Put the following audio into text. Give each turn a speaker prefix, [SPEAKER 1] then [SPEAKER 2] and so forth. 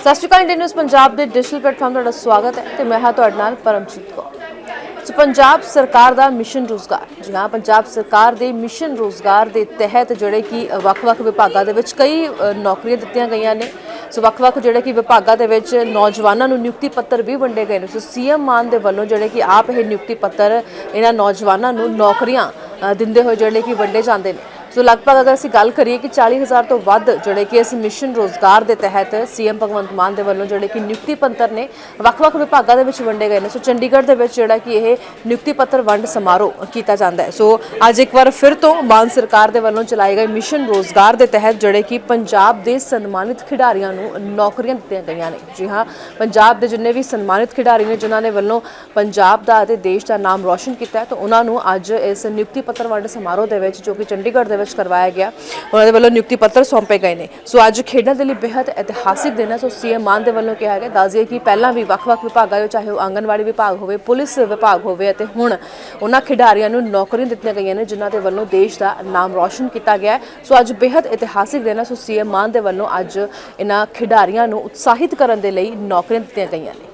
[SPEAKER 1] ਸਤਿ ਸ਼੍ਰੀ ਅਕਾਲ, ਇੰਡੀਅਨ ਨਿਊਜ਼ ਪੰਜਾਬ ਦੇ ਡਿਜੀਟਲ ਪਲੇਟਫਾਰਮ ਤੁਹਾਡਾ ਸਵਾਗਤ ਹੈ ਤੇ ਮੈਂ ਹਾਂ ਤੁਹਾਡੇ ਨਾਲ ਪਰਮਜੀਤ ਕੌਰ। ਸੋ ਪੰਜਾਬ ਸਰਕਾਰ ਦਾ ਮਿਸ਼ਨ ਰੋਜ਼ਗਾਰ। ਜੀ ਹਾਂ, ਪੰਜਾਬ ਸਰਕਾਰ ਦੇ ਮਿਸ਼ਨ ਰੋਜ਼ਗਾਰ ਦੇ ਤਹਿਤ ਜਿਹੜੇ ਕਿ ਵੱਖ-ਵੱਖ ਵਿਭਾਗਾਂ ਦੇ ਵਿੱਚ ਕਈ ਨੌਕਰੀਆਂ ਦਿੱਤੀਆਂ ਗਈਆਂ ਨੇ। ਸੋ ਵੱਖ-ਵੱਖ ਜਿਹੜੇ ਕਿ ਵਿਭਾਗਾਂ ਦੇ ਵਿੱਚ ਨੌਜਵਾਨਾਂ ਨੂੰ ਨਿਯੁਕਤੀ ਪੱਤਰ ਵੀ ਵੰਡੇ ਗਏ ਨੇ। ਸੋ ਸੀਐਮ ਮਾਨ ਦੇ ਵੱਲੋਂ ਜਿਹੜੇ ਕਿ ਆਪ ਇਹ ਨਿਯੁਕਤੀ ਪੱਤਰ ਇਹਨਾਂ ਨੌਜਵਾਨਾਂ ਨੂੰ ਨੌਕਰੀਆਂ ਦਿੰਦੇ ਹੋਏ ਜਿਹੜੇ ਕਿ ਵੰਡੇ ਜਾਂਦੇ ਨੇ। ਸੋ ਲਗਭਗ ਅਗਰ ਅਸੀਂ ਗੱਲ ਕਰੀਏ ਕਿ 40000 ਤੋਂ ਵੱਧ ਜਿਹੜੇ ਕਿ ਇਸ ਮਿਸ਼ਨ ਰੋਜ਼ਗਾਰ ਦੇ ਤਹਿਤ ਸੀਐਮ ਭਗਵੰਤ ਮਾਨ ਦੇ ਵੱਲੋਂ ਜਿਹੜੇ ਕਿ ਨਿਯੁਕਤੀ ਪੱਤਰ ਨੇ ਵੱਖ-ਵੱਖ ਵਿਭਾਗਾਂ ਦੇ ਵਿੱਚ ਵੰਡੇ ਗਏ ਨੇ। ਸੋ ਚੰਡੀਗੜ੍ਹ ਦੇ ਵਿੱਚ ਜਿਹੜਾ ਕਿ ਇਹ ਨਿਯੁਕਤੀ ਪੱਤਰ ਵੰਡ ਸਮਾਰੋਹ ਕੀਤਾ ਜਾਂਦਾ ਹੈ। ਸੋ ਅੱਜ ਇੱਕ ਵਾਰ ਫਿਰ ਤੋਂ ਮਾਨ ਸਰਕਾਰ ਦੇ ਵੱਲੋਂ ਚਲਾਏ ਗਏ ਮਿਸ਼ਨ ਰੋਜ਼ਗਾਰ ਦੇ ਤਹਿਤ ਜਿਹੜੇ ਕਿ ਪੰਜਾਬ ਦੇ ਸਨਮਾਨਿਤ ਖਿਡਾਰੀਆਂ ਨੂੰ ਨੌਕਰੀਆਂ ਦਿੱਤੀਆਂ ਗਈਆਂ ਨੇ। ਜੀ ਹਾਂ, ਪੰਜਾਬ ਦੇ ਜਿੰਨੇ ਵੀ ਸਨਮਾਨਿਤ ਖਿਡਾਰੀ ਨੇ ਜਿਨ੍ਹਾਂ ਨੇ ਵੱਲੋਂ ਪੰਜਾਬ ਦਾ ਅਤੇ ਦੇਸ਼ ਦਾ ਨਾਮ ਰੌਸ਼ਨ ਕੀਤਾ ਹੈ, ਤਾਂ ਉਹਨਾਂ ਨੂੰ ਅੱਜ ਇਸ ਨਿਯੁਕਤੀ ਪੱਤਰ ਵੰਡ ਸਮਾਰੋਹ ਦੇ ਵਿੱਚ ਜੋ ਕਿ ਚੰਡੀਗੜ੍ਹ ਦੇ ਵਿੱਚ ਕਰਵਾਇਆ ਗਿਆ। ਉਹਨਾਂ ਦੇ ਵੱਲੋਂ ਨਿਯੁਕਤੀ ਪੱਤਰ ਸੌਂਪੇ ਗਏ ਨੇ। ਸੋ ਅੱਜ ਖੇਡਾਂ ਦੇ ਲਈ ਬੇहद ਇਤਿਹਾਸਿਕ ਦਿਨ ਹੈ। ਸੋ ਸੀਐਮ ਮਾਨ ਦੇ ਵੱਲੋਂ ਕਿਹਾ ਗਿਆ ਦੱਸਦੀਏ ਕਿ ਪਹਿਲਾਂ ਵੀ ਵੱਖ-ਵੱਖ ਵਿਭਾਗਾਂ ਦੇ ਚਾਹੇ ਉਹ ਆਂਗਣਵਾੜੀ ਵਿਭਾਗ ਹੋਵੇ, ਪੁਲਿਸ ਵਿਭਾਗ ਹੋਵੇ ਅਤੇ ਹੁਣ ਉਹਨਾਂ ਖਿਡਾਰੀਆਂ ਨੂੰ ਨੌਕਰੀਆਂ ਦਿੱਤੀਆਂ ਗਈਆਂ ਨੇ, ਜਿਨ੍ਹਾਂ ਦੇ ਵੱਲੋਂ ਦੇਸ਼ ਦਾ ਨਾਮ ਰੌਸ਼ਨ ਕੀਤਾ ਗਿਆ ਸੋ ਅੱਜ ਬੇहद ਇਤਿਹਾਸਿਕ ਦਿਨ ਹੈ। ਸੋ ਸੀਐਮ ਮਾਨ ਦੇ ਵੱਲੋਂ ਅੱਜ ਇਹਨਾਂ ਖਿਡਾਰੀਆਂ ਨੂੰ ਉਤਸ਼ਾਹਿਤ ਕਰਨ ਦੇ ਲਈ ਨੌਕਰੀਆਂ ਦਿੱਤੀਆਂ ਗਈਆਂ ਨੇ।